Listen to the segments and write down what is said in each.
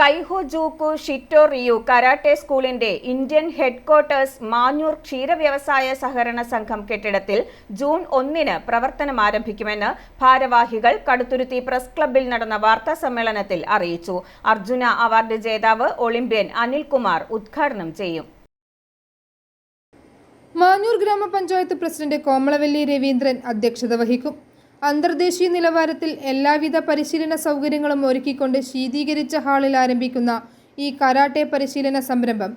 കൈഹോ ജൂക്കു Shito റിയു karate സ്കൂളിന്റെ Indian headquarters Manjoor ക്ഷീരവ്യവസായ സഹകരണ സംഘം കെട്ടിടത്തിൽ ജൂൺ ഒന്നിന് പ്രവർത്തനം ആരംഭിക്കുമെന്ന് ഭാരവാഹികൾ കടുത്തുരുത്തി പ്രസ് ക്ലബിൽ നടന്ന വാർത്താ സമ്മേളനത്തിൽ അറിയിച്ചു. അർജുന അവാർഡ് ജേതാവ് ഒളിമ്പ്യൻ അനിൽകുമാർ ഉദ്ഘാടനം ചെയ്യും. മാഞ്ഞൂർ ഗ്രാമപഞ്ചായത്ത് പ്രസിഡന്റ് കോമളവല്ലി രവീന്ദ്രൻ അധ്യക്ഷത വഹിക്കും. അന്തർദേശീയ നിലവാരത്തിൽ എല്ലാവിധ പരിശീലന സൗകര്യങ്ങളും ഒരുക്കിക്കൊണ്ട് ശീതീകരിച്ച ഹാളിൽ ആരംഭിക്കുന്ന ഈ കരാട്ടെ പരിശീലന സംരംഭം.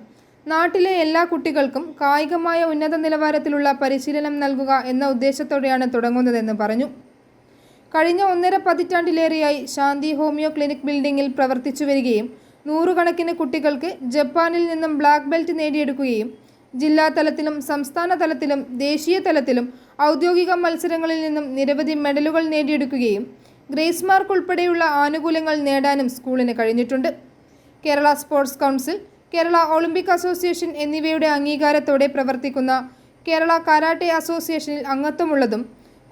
നാട്ടിലെ എല്ലാ കുട്ടികൾക്കും കായികമായ ഉന്നത നിലവാരത്തിലുള്ള പരിശീലനം നൽകുക എന്ന ഉദ്ദേശത്തോടെയാണ് തുടങ്ങുന്നതെന്ന് പറഞ്ഞു. കഴിഞ്ഞ ഒന്നര പതിറ്റാണ്ടിലേറെയായി ശാന്തി ഹോമിയോ ക്ലിനിക് ബിൽഡിംഗിൽ പ്രവർത്തിച്ചു വരികയും നൂറുകണക്കിന് കുട്ടികൾക്ക് ജപ്പാനിൽ നിന്നും ബ്ലാക്ക് ബെൽറ്റ് നേടിയെടുക്കുകയും ജില്ലാ തലത്തിലും സംസ്ഥാന തലത്തിലും ദേശീയ തലത്തിലും ഔദ്യോഗിക മത്സരങ്ങളിൽ നിന്നും നിരവധി മെഡലുകൾ നേടിയെടുക്കുകയും ഗ്രേസ് മാർക്ക് ഉൾപ്പെടെയുള്ള ആനുകൂല്യങ്ങൾ നേടാനും സ്കൂളിന് കഴിഞ്ഞിട്ടുണ്ട്. Kerala sports council Kerala Olympic association എന്നിവയുടെ അംഗീകാരത്തോടെ പ്രവർത്തിക്കുന്ന കേരള കരാട്ടെ അസോസിയേഷനിൽ അംഗത്വമുള്ളതും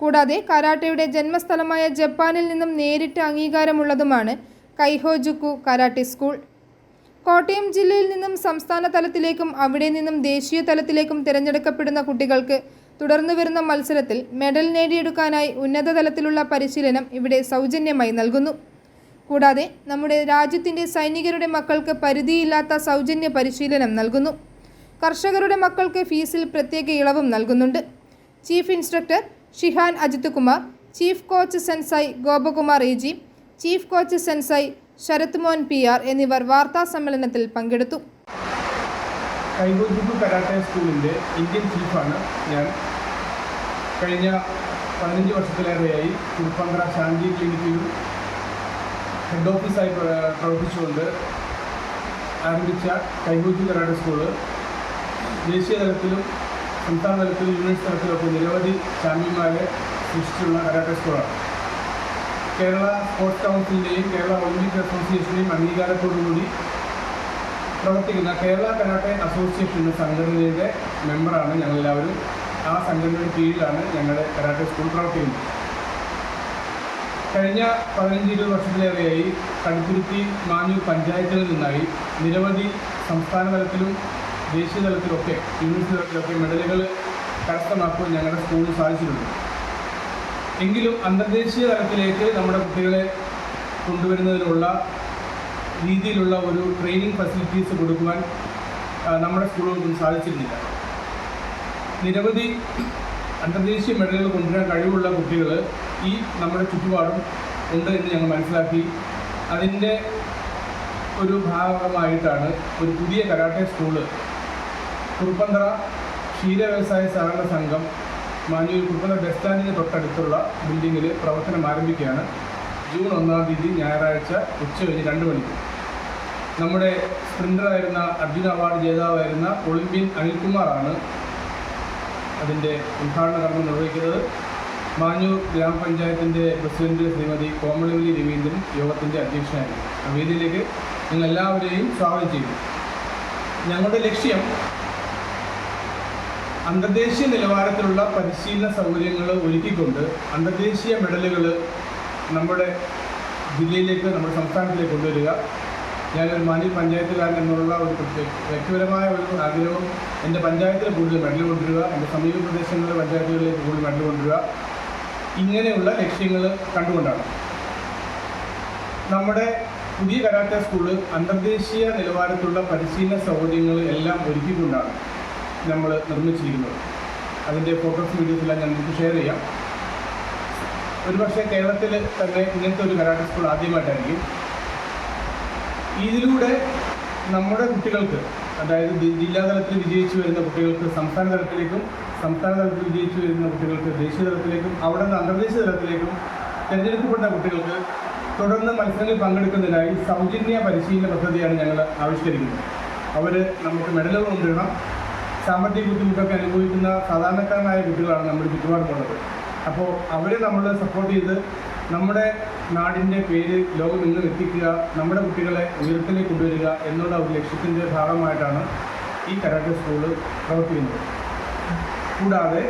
കൂടാതെ കരാട്ടയുടെ ജന്മസ്ഥലമായ ജപ്പാനിൽ നിന്നും നേരിട്ട് അംഗീകാരമുള്ളതുമാണ് കൈഹോജുക്കു കരാട്ടെ സ്കൂൾ. കോട്ടയം ജില്ലയിൽ നിന്നും സംസ്ഥാന തലത്തിലേക്കും അവിടെ നിന്നും ദേശീയ തലത്തിലേക്കും തിരഞ്ഞെടുക്കപ്പെടുന്ന കുട്ടികൾക്ക് തുടർന്നു വരുന്ന മത്സരത്തിൽ മെഡൽ നേടിയെടുക്കാനായി ഉന്നത തലത്തിലുള്ള പരിശീലനം ഇവിടെ സൗജന്യമായി നൽകുന്നു. കൂടാതെ നമ്മുടെ രാജ്യത്തിന്റെ സൈനികരുടെ മക്കൾക്ക് പരിധിയില്ലാത്ത സൗജന്യ പരിശീലനം നൽകുന്നു. കർഷകരുടെ മക്കൾക്ക് ഫീസിൽ പ്രത്യേക ഇളവും നൽകുന്നുണ്ട്. Chief instructor shihan Ajith Kumar chief coach sensei Gopakumar A chief coach sensei Sarath Mohan P R എന്നിവർ വാർത്താ സമ്മേളനത്തിൽ പങ്കെടുത്തു. കൈകോജുക്കു കരാട്ടെ സ്കൂളിന്റെ ഇന്ത്യൻ ചീഫാണ് ഞാൻ. കഴിഞ്ഞ പതിനഞ്ച് വർഷത്തിലേറെയായി തിരുപ്പന്തറ ശാന്തി ക്ലിനിക്കിലും ഹെഡ് ഓഫീസായി പ്ര- പ്രവർത്തിച്ചുകൊണ്ട് ആരംഭിച്ച കൈകോജു കരാട്ടെ സ്കൂൾ ദേശീയ തലത്തിലും സംസ്ഥാന തലത്തിലും യൂണിവേഴ്സിറ്റി തലത്തിലൊക്കെ നിരവധി ചാമ്പ്യന്മാരെ സൃഷ്ടിച്ചുള്ള കരാട്ടെ സ്കൂളാണ്. കേരള സ്പോർട്സ് കൗൺസിലിന്റെയും കേരള ഒളിമ്പിക് അസോസിയേഷന്റെയും അംഗീകാരത്തോടുകൂടി പ്രവർത്തിക്കുന്ന കേരള കരാട്ടെ അസോസിയേഷൻ എന്ന സംഘടനയുടെ മെമ്പറാണ് ഞങ്ങളെല്ലാവരും. ആ സംഘടനയുടെ കീഴിലാണ് ഞങ്ങളുടെ കരാട്ടെ സ്കൂൾ പ്രവർത്തിക്കുന്നത്. കഴിഞ്ഞ പതിനഞ്ച് ഇരുപത് വർഷത്തിലേറെയായി കടുത്തുരുത്തി മാഞ്ഞൂർ പഞ്ചായത്തുകളിൽ നിന്നായി നിരവധി സംസ്ഥാന തലത്തിലും ദേശീയ തലത്തിലൊക്കെ യൂണിവേഴ്സിറ്റി തലത്തിലൊക്കെ മെഡലുകൾ കരസ്ഥമാക്കുവാൻ ഞങ്ങളുടെ സ്കൂളിൽ സാധിച്ചിട്ടുണ്ട്. എങ്കിലും അന്തർദേശീയ തലത്തിലേക്ക് നമ്മുടെ കുട്ടികളെ കൊണ്ടുവരുന്നതിനുള്ള രീതിയിലുള്ള ഒരു ട്രെയിനിങ് ഫെസിലിറ്റീസ് കൊടുക്കുവാൻ നമ്മുടെ സ്കൂളുകൾക്കും സാധിച്ചിരുന്നില്ല. നിരവധി അന്തർദേശീയ മെഡലുകൾ കൊണ്ടുവരാൻ കഴിവുള്ള കുട്ടികൾ ഈ നമ്മുടെ ചുറ്റുപാടും ഉണ്ട് എന്ന് ഞങ്ങൾ മനസ്സിലാക്കി. അതിന്റെ ഒരു ഭാഗമായിട്ടാണ് ഒരു പുതിയ കരാട്ടെ സ്കൂൾ കുറുപ്പന്തറ ക്ഷീര വ്യവസായ സഹകരണ സംഘം മാഞ്ഞൂർ കുപ്പന ബസ് സ്റ്റാൻഡിന് തൊട്ടടുത്തുള്ള ബിൽഡിങ്ങിൽ പ്രവർത്തനം ആരംഭിക്കുകയാണ്. ജൂൺ ഒന്നാം തീയതി ഞായറാഴ്ച ഉച്ച കഴിഞ്ഞ് രണ്ട് മണിക്ക്. നമ്മുടെ സ്പ്രിന്ററായിരുന്ന അർജുന അവാർഡ് ജേതാവായിരുന്ന ഒളിമ്പ്യൻ അനിൽകുമാറാണ് അതിന്റെ ഉദ്ഘാടന കർമ്മം നിർവഹിക്കുന്നത്. മാഞ്ഞൂർ ഗ്രാമപഞ്ചായത്തിന്റെ പ്രസിഡന്റ് ശ്രീമതി കോമളവലി രവീന്ദ്രൻ യോഗത്തിന്റെ അധ്യക്ഷനായിരുന്നു. വേദിയിലേക്ക് നിങ്ങൾ എല്ലാവരെയും സ്വാഗതം ചെയ്യുന്നു. ഞങ്ങളുടെ ലക്ഷ്യം അന്തർദേശീയ നിലവാരത്തിലുള്ള പരിശീലന സൗകര്യങ്ങൾ ഒരുക്കിക്കൊണ്ട് അന്തർദേശീയ മെഡലുകൾ നമ്മുടെ ജില്ലയിലേക്ക് നമ്മുടെ സംസ്ഥാനത്തിലേക്ക് കൊണ്ടുവരിക. ഞാനൊരു മാന്യ പഞ്ചായത്തുകാരൻ എന്നുള്ള ഒരു വ്യക്തിപരമായ ഒരു ആഗ്രഹവും എന്റെ പഞ്ചായത്തിൽ കൂടുതൽ മെഡൽ കൊണ്ടുവരിക എന്റെ സമീപ പ്രദേശങ്ങളിലെ പഞ്ചായത്തുകളിലേക്ക് കൂടുതൽ മെഡൽ കൊണ്ടുവരിക. ഇങ്ങനെയുള്ള ലക്ഷ്യങ്ങൾ കണ്ടുകൊണ്ടാണ്. നമ്മുടെ പുതിയ കരാട്ടെ സ്കൂൾ അന്തർദേശീയ നിലവാരത്തിലുള്ള പരിശീലന സൗകര്യങ്ങൾ എല്ലാം ഒരുക്കിക്കൊണ്ടാണ്. നമ്മൾ നിർമ്മിച്ചിരിക്കുന്നത്. അതിന്റെ ഫോട്ടോസ് വീഡിയോസ് എല്ലാം ഞാൻ നിങ്ങൾക്ക് ഷെയർ ചെയ്യാം. ഒരുപക്ഷെ കേരളത്തിൽ തന്നെ ഇങ്ങനത്തെ ഒരു കരാട്ടെ സ്കൂൾ ആദ്യമായിട്ടായിരിക്കും. ഇതിലൂടെ നമ്മുടെ കുട്ടികൾക്ക് അതായത് ജില്ലാ തലത്തിൽ വിജയിച്ചു വരുന്ന കുട്ടികൾക്ക് സംസ്ഥാന തലത്തിലേക്കും സംസ്ഥാന തലത്തിൽ വിജയിച്ചു വരുന്ന കുട്ടികൾക്ക് ദേശീയ തലത്തിലേക്കും അവിടെ നിന്ന് അന്തർദേശീയ തലത്തിലേക്കും തിരഞ്ഞെടുക്കപ്പെട്ട കുട്ടികൾക്ക് തുടർന്ന് മത്സരങ്ങളിൽ പങ്കെടുക്കുന്നതിനായി സൗജന്യ പരിശീലന പദ്ധതിയാണ് ഞങ്ങൾ ആവിഷ്കരിക്കുന്നത്. അവർ നമുക്ക് മെഡലുകൾ കൊണ്ടുവരണം. സാമ്പത്തിക ബുദ്ധിമുട്ടൊക്കെ അനുഭവിക്കുന്ന സാധാരണക്കാരനായ കുട്ടികളാണ് നമ്മുടെ ചുറ്റുപാടുമുള്ളത് അപ്പോൾ അവരെ നമ്മൾ സപ്പോർട്ട് ചെയ്ത് നമ്മുടെ നാടിന്റെ പേര് ലോകമെങ്ങും എത്തിക്കുക നമ്മുടെ കുട്ടികളെ ഉയരത്തിലേക്ക് കൊണ്ടുവരിക എന്നുള്ള ഒരു ലക്ഷ്യത്തിന്റെ ഭാഗമായിട്ടാണ് ഈ കരാട്ടെ സ്കൂൾ പ്രവർത്തിക്കുന്നത്. കൂടാതെ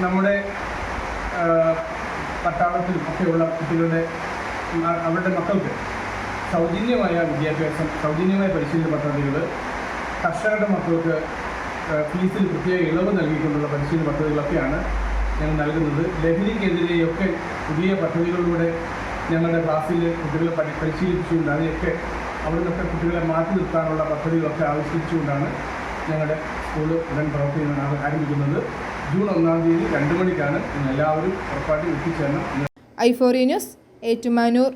നമ്മുടെ പട്ടാളത്തിലും ഒക്കെയുള്ള കുട്ടികളുടെ അവരുടെ മക്കൾക്ക് സൗജന്യമായ വിദ്യാഭ്യാസം സൗജന്യമായ പരിശീലന പദ്ധതികൾ കർഷകരുടെ മക്കൾക്ക് ഫീസിൽ പ്രത്യേക ഇളവ് നൽകിക്കൊണ്ടുള്ള പരിശീലന പദ്ധതികളൊക്കെയാണ് ഞങ്ങൾ നൽകുന്നത്. ലഹരിക്കെതിരെയൊക്കെ പുതിയ പദ്ധതികളിലൂടെ ഞങ്ങളുടെ ക്ലാസ്സിൽ കുട്ടികളെ പഠി പരിശീലിപ്പിച്ചുകൊണ്ട് അതിനെയൊക്കെ അവിടെ നിന്നൊക്കെ കുട്ടികളെ മാറ്റി നിർത്താനുള്ള പദ്ധതികളൊക്കെ ആവിഷ്കരിച്ചുകൊണ്ടാണ് ഞങ്ങളുടെ സ്കൂൾ ഉടൻ പ്രവർത്തിക്കുന്ന ആരംഭിക്കുന്നത്. ജൂൺ ഒന്നാം തീയതി രണ്ട് മണിക്കാണ് എല്ലാവരും ഉറപ്പായിട്ടും എത്തിച്ചേരണം ഐഫോറി ന്യൂസ് ഏറ്റുമാനൂർ.